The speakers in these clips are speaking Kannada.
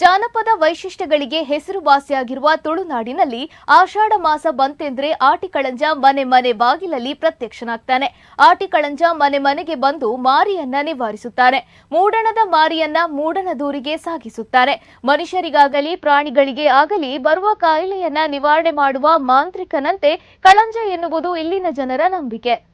ಜಾನಪದ ವೈಶಿಷ್ಟ್ಯಗಳಿಗೆ ಹೆಸರುವಾಸಿಯಾಗಿರುವ ತುಳುನಾಡಿನಲ್ಲಿ ಆಷಾಢ ಮಾಸ ಬಂತೆಂದ್ರೆ ಆಟಿಕಳಂಜ ಮನೆ ಮನೆ ಬಾಗಿಲಲ್ಲಿ ಪ್ರತ್ಯಕ್ಷನಾಗ್ತಾನೆ. ಆಟಿಕಳಂಜ ಮನೆ ಮನೆಗೆ ಬಂದು ಮಾರಿಯನ್ನ ನಿವಾರಿಸುತ್ತಾನೆ ಮೂಡಣದ ಮಾರಿಯನ್ನ ಮೂಡಣ ದೂರಿಗೆ ಸಾಗಿಸುತ್ತಾರೆ. ಮನುಷ್ಯರಿಗಾಗಲಿ ಪ್ರಾಣಿಗಳಿಗೆ ಆಗಲಿ ಬರುವ ಕಾಯಿಲೆಯನ್ನ ನಿವಾರಣೆ ಮಾಡುವ ಮಾಂತ್ರಿಕನಂತೆ ಕಳಂಜ ಎನ್ನುವುದು ಇಲ್ಲಿನ ಜನರ ನಂಬಿಕೆ.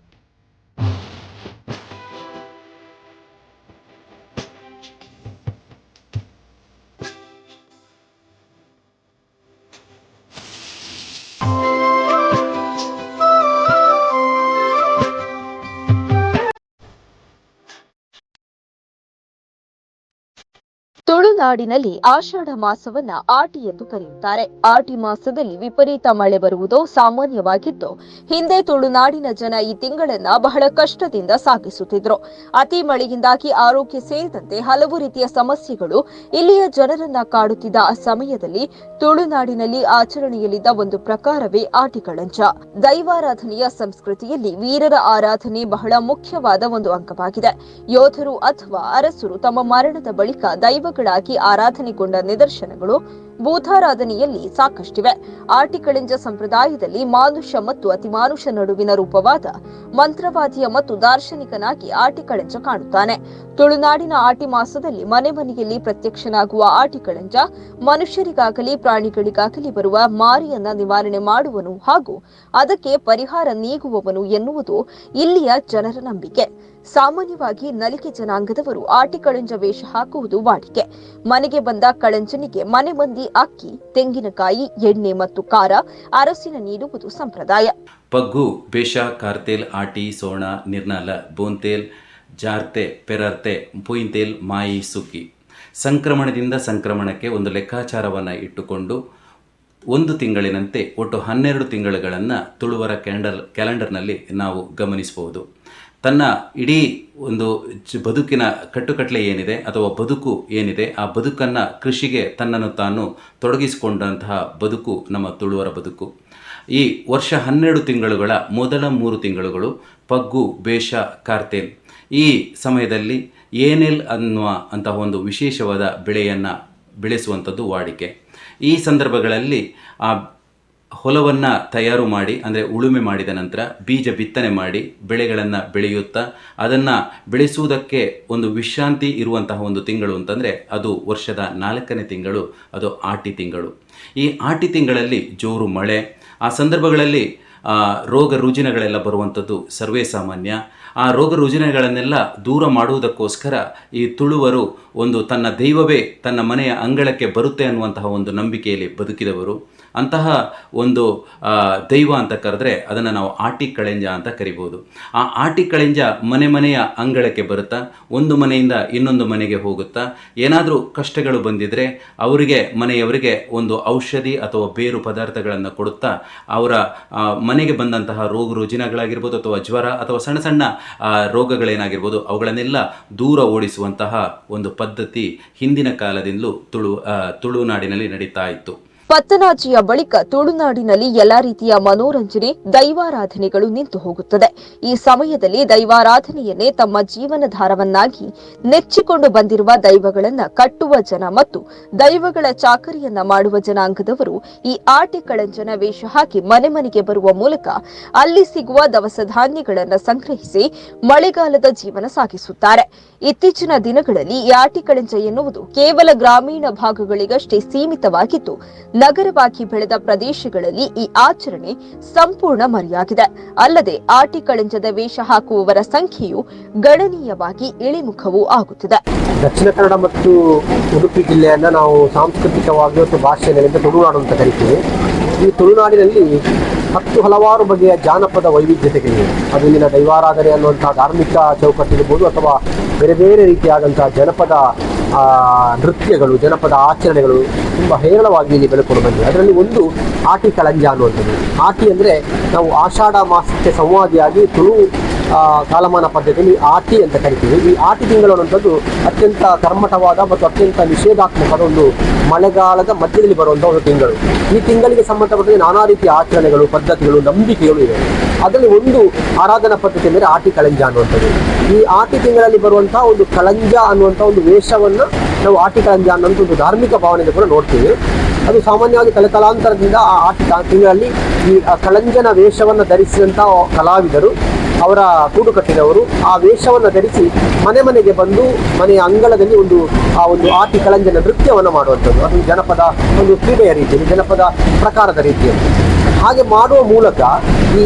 ತುಳುನಾಡಿನಲ್ಲಿ ಆಷಾಢ ಮಾಸವನ್ನ ಆಟಿ ಎಂದು ಕರೆಯುತ್ತಾರೆ. ಆಟಿ ಮಾಸದಲ್ಲಿ ವಿಪರೀತ ಮಳೆ ಬರುವುದು ಸಾಮಾನ್ಯವಾಗಿದ್ದು, ಹಿಂದೆ ತುಳುನಾಡಿನ ಜನ ಈ ತಿಂಗಳನ್ನ ಬಹಳ ಕಷ್ಟದಿಂದ ಸಾಗಿಸುತ್ತಿದ್ರು. ಅತಿ ಮಳೆಯಿಂದಾಗಿ ಆರೋಗ್ಯ ಸೇರಿದಂತೆ ಹಲವು ರೀತಿಯ ಸಮಸ್ಯೆಗಳು ಇಲ್ಲಿಯ ಜನರನ್ನ ಕಾಡುತ್ತಿದ್ದ ಆ ಸಮಯದಲ್ಲಿ ತುಳುನಾಡಿನಲ್ಲಿ ಆಚರಣೆಯಲ್ಲಿದ್ದ ಒಂದು ಪ್ರಕಾರವೇ ಆಟಿಕಳಂಚ ದೈವಾರಾಧನೆಯ ಸಂಸ್ಕೃತಿಯಲ್ಲಿ ವೀರರ ಆರಾಧನೆ ಬಹಳ ಮುಖ್ಯವಾದ ಒಂದು ಅಂಗವಾಗಿದೆ. ಯೋಧರು ಅಥವಾ ಅರಸರು ತಮ್ಮ ಮರಣದ ಬಳಿಕ ದೈವಗಳಾಗಿ ಆರಾಧನೆಗೊಂಡ ನಿದರ್ಶನಗಳು ಬೂಧಾರಾಧನೆಯಲ್ಲಿ ಸಾಕಷ್ಟಿವೆ. ಆಟಿಕಳಿಂಜ ಸಂಪ್ರದಾಯದಲ್ಲಿ ಮಾನುಷ ಮತ್ತು ಅತಿಮಾನುಷ ನಡುವಿನ ರೂಪವಾದ ಮಂತ್ರವಾದಿಯ ಮತ್ತು ದಾರ್ಶನಿಕನಾಗಿ ಆಟಿಕಳಂಜ ಕಾಣುತ್ತಾನೆ. ತುಳುನಾಡಿನ ಆಟಿ ಮಾಸದಲ್ಲಿ ಮನೆ ಮನೆಯಲ್ಲಿ ಪ್ರತ್ಯಕ್ಷನಾಗುವ ಆಟಿಕಳಂಜ ಮನುಷ್ಯರಿಗಾಗಲಿ ಪ್ರಾಣಿಗಳಿಗಾಗಲಿ ಬರುವ ಮಾರಿಯನ್ನ ನಿವಾರಣೆ ಮಾಡುವನು ಹಾಗೂ ಅದಕ್ಕೆ ಪರಿಹಾರ ನೀಗುವವನು ಎನ್ನುವುದು ಇಲ್ಲಿಯ ಜನರ ನಂಬಿಕೆ. ಸಾಮಾನ್ಯವಾಗಿ ನಲಿಕೆ ಜನಾಂಗದವರು ಆಟಿ ಕಳಂಜ ವೇಷ ಹಾಕುವುದು ವಾಡಿಕೆ. ಮನೆಗೆ ಬಂದ ಕಳಂಜನಿಗೆ ಮನೆ ಮಂದಿ ಅಕ್ಕಿ, ತೆಂಗಿನಕಾಯಿ, ಎಣ್ಣೆ ಮತ್ತು ಖಾರ, ಅರಸಿನ ನೀಡುವುದು ಸಂಪ್ರದಾಯ. ಪಗ್ಗು, ಬೇಷ, ಕಾರ್ತೇಲ್, ಆಟಿ, ಸೋಣ, ನಿರ್ನಾಲ, ಬೋಂತೇಲ್, ಜಾರ್ತೆ, ಪೆರರ್ತೆ, ಪುಯಿಂತೇಲ್, ಮಾಯಿ ಸುಗ್ಗಿ ಸಂಕ್ರಮಣದಿಂದ ಸಂಕ್ರಮಣಕ್ಕೆ ಒಂದು ಲೆಕ್ಕಾಚಾರವನ್ನು ಇಟ್ಟುಕೊಂಡು ಒಂದು ತಿಂಗಳಿನಂತೆ ಒಟ್ಟು ಹನ್ನೆರಡು ತಿಂಗಳುಗಳನ್ನು ತುಳುವರ ಕ್ಯಾಂಡಲ್, ಕ್ಯಾಲೆಂಡರ್ನಲ್ಲಿ ನಾವು ಗಮನಿಸಬಹುದು ತನ್ನ ಇಡೀ ಒಂದು ಬದುಕಿನ ಕಟ್ಟುಕಟ್ಟಲೆ ಏನಿದೆ ಅಥವಾ ಬದುಕು ಏನಿದೆ, ಆ ಬದುಕನ್ನು ಕೃಷಿಗೆ ತನ್ನನ್ನು ತಾನು ತೊಡಗಿಸಿಕೊಂಡಂತಹ ಬದುಕು, ನಮ್ಮ ತುಳುವರ ಬದುಕು. ಈ ವರ್ಷ ಹನ್ನೆರಡು ತಿಂಗಳುಗಳ ಮೊದಲ ಮೂರು ತಿಂಗಳುಗಳು ಪಗ್ಗು, ಬೇಷ ಕಾರ್ತೇನ್ ಈ ಸಮಯದಲ್ಲಿ ಏನೆಲ್ ಅನ್ನುವ ಅಂತಹ ಒಂದು ವಿಶೇಷವಾದ ಬೆಳೆಯನ್ನು ಬೆಳೆಸುವಂಥದ್ದು ವಾಡಿಕೆ. ಈ ಸಂದರ್ಭಗಳಲ್ಲಿ ಆ ಹೊಲವನ್ನು ತಯಾರು ಮಾಡಿ, ಅಂದರೆ ಉಳುಮೆ ಮಾಡಿದ ನಂತರ ಬೀಜ ಬಿತ್ತನೆ ಮಾಡಿ ಬೆಳೆಗಳನ್ನು ಬೆಳೆಯುತ್ತಾ, ಅದನ್ನು ಬೆಳೆಸುವುದಕ್ಕೆ ಒಂದು ವಿಶ್ರಾಂತಿ ಇರುವಂತಹ ಒಂದು ತಿಂಗಳು ಅಂತಂದರೆ ಅದು ವರ್ಷದ ನಾಲ್ಕನೇ ತಿಂಗಳು, ಅದು ಆಟಿ ತಿಂಗಳು. ಈ ಆಟಿ ತಿಂಗಳಲ್ಲಿ ಜೋರು ಮಳೆ, ಆ ಸಂದರ್ಭಗಳಲ್ಲಿ ರೋಗ ರುಜಿನಗಳೆಲ್ಲ ಬರುವಂಥದ್ದು ಸರ್ವೇ ಸಾಮಾನ್ಯ. ಆ ರೋಗ ರುಜಿನಗಳನ್ನೆಲ್ಲ ದೂರ ಮಾಡುವುದಕ್ಕೋಸ್ಕರ ಈ ತುಳುವರು ಒಂದು ತನ್ನ ದೈವವೇ ತನ್ನ ಮನೆಯ ಅಂಗಳಕ್ಕೆ ಬರುತ್ತೆ ಅನ್ನುವಂತಹ ಒಂದು ನಂಬಿಕೆಯಲ್ಲಿ ಬದುಕಿದವರು. ಅಂತಹ ಒಂದು ದೈವ ಅಂತ ಕರೆದ್ರೆ ಅದನ್ನು ನಾವು ಆಟಿ ಕಳೆಂಜ ಅಂತ ಕರಿಬೋದು. ಆ ಆಟಿ ಕಳೆಂಜ ಮನೆ ಮನೆಯ ಅಂಗಳಕ್ಕೆ ಬರುತ್ತಾ? ಒಂದು ಮನೆಯಿಂದ ಇನ್ನೊಂದು ಮನೆಗೆ ಹೋಗುತ್ತಾ? ಏನಾದರೂ ಕಷ್ಟಗಳು ಬಂದಿದ್ದರೆ ಅವರಿಗೆ, ಮನೆಯವರಿಗೆ ಒಂದು ಔಷಧಿ ಅಥವಾ ಬೇರು ಪದಾರ್ಥಗಳನ್ನು ಕೊಡುತ್ತಾ? ಅವರ ಮನೆಗೆ ಬಂದಂತಹ ರೋಗ ರುಜಿನಗಳಾಗಿರ್ಬೋದು ಅಥವಾ ಜ್ವರ ಅಥವಾ ಸಣ್ಣ ಸಣ್ಣ ರೋಗಗಳೇನಾಗಿರ್ಬೋದು ಅವುಗಳನ್ನೆಲ್ಲ ದೂರ ಓಡಿಸುವಂತಹ ಒಂದು ಪದ್ಧತಿ ಹಿಂದಿನ ಕಾಲದಿಂದಲೂ ತುಳು ತುಳುನಾಡಿನಲ್ಲಿ ನಡೀತಾ ಇತ್ತು. ಪತ್ತನಾಜಿಯ ಬಳಿಕ ತುಳುನಾಡಿನಲ್ಲಿ ಎಲ್ಲಾ ರೀತಿಯ ಮನೋರಂಜನೆ, ದೈವಾರಾಧನೆಗಳು ನಿಂತು ಹೋಗುತ್ತದೆ. ಈ ಸಮಯದಲ್ಲಿ ದೈವಾರಾಧನೆಯನ್ನೇ ತಮ್ಮ ಜೀವನಧಾರವನ್ನಾಗಿ ನೆಚ್ಚಿಕೊಂಡು ಬಂದಿರುವ ದೈವಗಳನ್ನ ಕಟ್ಟುವ ಜನ ಮತ್ತು ದೈವಗಳ ಚಾಕರಿಯನ್ನ ಮಾಡುವ ಜನಾಂಗದವರು ಈ ಆಟಿ ಕಳಂಜನ ವೇಷ ಹಾಕಿ ಮನೆ ಮನೆಗೆ ಬರುವ ಮೂಲಕ ಅಲ್ಲಿ ಸಿಗುವ ದವಸ ಧಾನ್ಯಗಳನ್ನು ಸಂಗ್ರಹಿಸಿ ಮಳೆಗಾಲದ ಜೀವನ ಸಾಗಿಸುತ್ತಾರೆ. ಇತ್ತೀಚಿನ ದಿನಗಳಲ್ಲಿ ಈ ಆಟಿ ಕಳಂಜ ಎನ್ನುವುದು ಕೇವಲ ಗ್ರಾಮೀಣ ಭಾಗಗಳಿಗಷ್ಟೇ ಸೀಮಿತವಾಗಿದ್ದು ನಗರವಾಗಿ ಬೆಳೆದ ಪ್ರದೇಶಗಳಲ್ಲಿ ಈ ಆಚರಣೆ ಸಂಪೂರ್ಣ ಮರೆಯಾಗಿದೆ. ಅಲ್ಲದೆ ಆಟಿ ಕಳಂಜದ ವೇಷ ಹಾಕುವವರ ಸಂಖ್ಯೆಯು ಗಣನೀಯವಾಗಿ ಇಳಿಮುಖವೂ ಆಗುತ್ತಿದೆ. ದಕ್ಷಿಣ ಕನ್ನಡ ಮತ್ತು ಉಡುಪಿ ಜಿಲ್ಲೆಯನ್ನ ನಾವು ಸಾಂಸ್ಕೃತಿಕವಾಗಿ ಮತ್ತು ಭಾಷೆಗಳಿಂದ ತುಳುನಾಡು ಅಂತ ಕರಿತೀವಿ. ಈ ತುಳುನಾಡಿನಲ್ಲಿ ಹತ್ತು ಹಲವಾರು ಬಗೆಯ ಜಾನಪದ ವೈವಿಧ್ಯತೆಗಳಿವೆ. ಅದು ಇಲ್ಲಿನ ದೈವಾರಾಧನೆ ಅನ್ನುವಂಥ ಧಾರ್ಮಿಕ ಚೌಕಟ್ಟಿರ್ಬೋದು ಅಥವಾ ಬೇರೆ ಬೇರೆ ರೀತಿಯಾದಂಥ ಜನಪದ ನೃತ್ಯಗಳು, ಜನಪದ ಆಚರಣೆಗಳು ತುಂಬ ಹೇರಳವಾಗಿ ಇಲ್ಲಿ ಬೆಳ್ಕೊಂಡು ಬಂದಿದೆ ಅದರಲ್ಲಿ ಒಂದು ಆಟಿ ಕಳಂಜ ಅನ್ನುವಂಥದ್ದು. ಆಟಿ ಅಂದರೆ ನಾವು ಆಷಾಢ ಮಾಸಕ್ಕೆ ಸಂವಾದಿಯಾಗಿ ತುಳು ಕಾಲಮಾನ ಪದ್ಧತಿಯಲ್ಲಿ ಆಟಿ ಅಂತ ಕರಿತೀವಿ. ಈ ಆಟಿ ತಿಂಗಳು ಅನ್ನುವಂಥದ್ದು ಅತ್ಯಂತ ಕರ್ಮಠವಾದ ಮತ್ತು ಅತ್ಯಂತ ನಿಷೇಧಾತ್ಮಕವಾದ ಒಂದು ಮಳೆಗಾಲದ ಮಧ್ಯದಲ್ಲಿ ಬರುವಂಥ ಒಂದು ತಿಂಗಳು. ಈ ತಿಂಗಳಿಗೆ ಸಂಬಂಧಪಟ್ಟಂತೆ ನಾನಾ ರೀತಿಯ ಆಚರಣೆಗಳು, ಪದ್ಧತಿಗಳು, ನಂಬಿಕೆಗಳು ಇವೆ. ಅದರಲ್ಲಿ ಒಂದು ಆರಾಧನಾ ಪದ್ಧತಿ ಅಂದರೆ ಆಟಿ ಕಳಂಜ ಅನ್ನುವಂಥದ್ದು. ಈ ಆಟಿ ತಿಂಗಳಲ್ಲಿ ಬರುವಂತಹ ಒಂದು ಕಳಂಜ ಅನ್ನುವಂಥ ಒಂದು ವೇಷವನ್ನು ನಾವು ಆಟಿ ಕಳಂಜ ಅನ್ನೋಂಥ ಒಂದು ಧಾರ್ಮಿಕ ಭಾವನೆಯಿಂದ ಕೂಡ ನೋಡ್ತೀವಿ. ಅದು ಸಾಮಾನ್ಯವಾಗಿ ತಲೆತಲಾಂತರದಿಂದ ಆ ಆಟಿ ತಿಂಗಳಲ್ಲಿ ಈ ಕಳಂಜನ ವೇಷವನ್ನು ಧರಿಸಿದಂಥ ಕಲಾವಿದರು, ಅವರ ಕೂಡು ಕಟ್ಟಿದವರು, ಆ ವೇಷವನ್ನು ಧರಿಸಿ ಮನೆ ಮನೆಗೆ ಬಂದು ಮನೆಯ ಅಂಗಳದಲ್ಲಿ ಒಂದು, ಆ ಒಂದು ಆಟಿ ಕಳಂಜನ ನೃತ್ಯವನ್ನು ಮಾಡುವಂಥದ್ದು. ಅದು ಜನಪದ ಒಂದು ಕ್ರೀಡೆಯ ರೀತಿಯಲ್ಲಿ, ಜನಪದ ಪ್ರಕಾರದ ರೀತಿಯಲ್ಲಿ. ಹಾಗೆ ಮಾಡುವ ಮೂಲಕ ಈ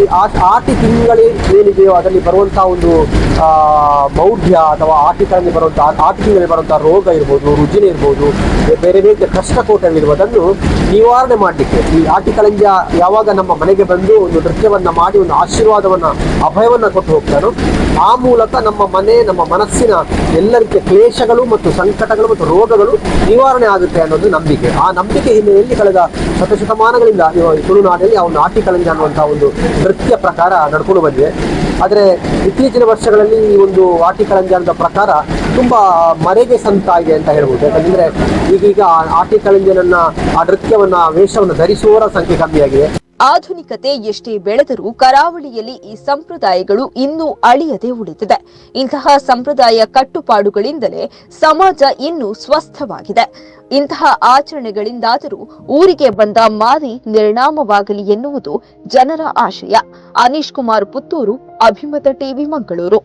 ಆಟಿ ತಿಂಗಳೇ ಏನಿದೆಯೋ ಅದರಲ್ಲಿ ಬರುವಂತಹ ಒಂದು ಮೌಢ್ಯ ಅಥವಾ ಆಟಿಗಳಲ್ಲಿ ಬರುವಂತಹ ಆಟಿ ತಿಂಗಳಲ್ಲಿ ಬರುವಂತಹ ರೋಗ ಇರ್ಬೋದು, ರುಜಿನ ಇರ್ಬೋದು, ಬೇರೆ ಬೇರೆ ಕಷ್ಟಕೋಟಗಳಿರ್ಬೋದು, ಅದನ್ನು ನಿವಾರಣೆ ಮಾಡಲಿಕ್ಕೆ ಈ ಆಟಿ ಯಾವಾಗ ನಮ್ಮ ಮನೆಗೆ ಬಂದು ಒಂದು ನೃತ್ಯವನ್ನು ಮಾಡಿ, ಒಂದು ಆಶೀರ್ವಾದವನ್ನ, ಅಭಯವನ್ನ ಕೊಟ್ಟು ಹೋಗ್ತಾನೋ ಆ ಮೂಲಕ ನಮ್ಮ ಮನೆ, ನಮ್ಮ ಮನಸ್ಸಿನ ಎಲ್ಲ ರೀತಿಯ ಕ್ಲೇಶಗಳು ಮತ್ತು ಸಂಕಟಗಳು ಮತ್ತು ರೋಗಗಳು ನಿವಾರಣೆ ಆಗುತ್ತೆ ಅನ್ನೋದು ನಂಬಿಕೆ. ಆ ನಂಬಿಕೆ ಹಿನ್ನೆಲೆಯಲ್ಲಿ ಕಳೆದ ಶತಶತಮಾನಗಳಿಂದ ತುಳುನಾಡಲ್ಲಿ ಈ ತುಳುನಾಡಿನಲ್ಲಿ ಆ ಒಂದು ಆಟಿ ಕಳಂಜ ಅನ್ನುವಂತಹ ಒಂದು ನೃತ್ಯ ಪ್ರಕಾರ ನಡ್ಕೊಂಡು ಬಂದಿದೆ. ಆದರೆ ಇತ್ತೀಚಿನ ವರ್ಷಗಳಲ್ಲಿ ಈ ಒಂದು ಆಟಿ ಕಳಂಜ ಅನ್ನೋ ಪ್ರಕಾರ ತುಂಬಾ ಮರೆಗೆ ಸಂತಾಗಿದೆ ಅಂತ ಹೇಳ್ಬೋದು. ಯಾಕಂದರೆ ಈಗೀಗ ಆ ಆಟಿ ಕಳಂಜನನ್ನ ಆ ನೃತ್ಯವನ್ನ, ವೇಷವನ್ನು ಧರಿಸುವವರ ಸಂಖ್ಯೆ ಕಮ್ಮಿಯಾಗಿದೆ ಆಧುನಿಕತೆ ಎಷ್ಟೇ ಬೆಳೆದರೂ ಕರಾವಳಿಯಲ್ಲಿ ಈ ಸಂಪ್ರದಾಯಗಳು ಇನ್ನೂ ಅಳಿಯದೆ ಉಳಿದಿದೆ. ಇಂತಹ ಸಂಪ್ರದಾಯ ಕಟ್ಟುಪಾಡುಗಳಿಂದಲೇ ಸಮಾಜ ಇನ್ನೂ ಸ್ವಸ್ಥವಾಗಿದೆ. ಇಂತಹ ಆಚರಣೆಗಳಿಂದಾದರೂ ಊರಿಗೆ ಬಂದ ಮಾರಿ ನಿರ್ಣಾಮವಾಗಲಿ ಎನ್ನುವುದು ಜನರ ಆಶಯ. ಅನೀಶ್ ಕುಮಾರ್ ಪುತ್ತೂರು, ಅಭಿಮತ ಟಿವಿ ಮಂಗಳೂರು.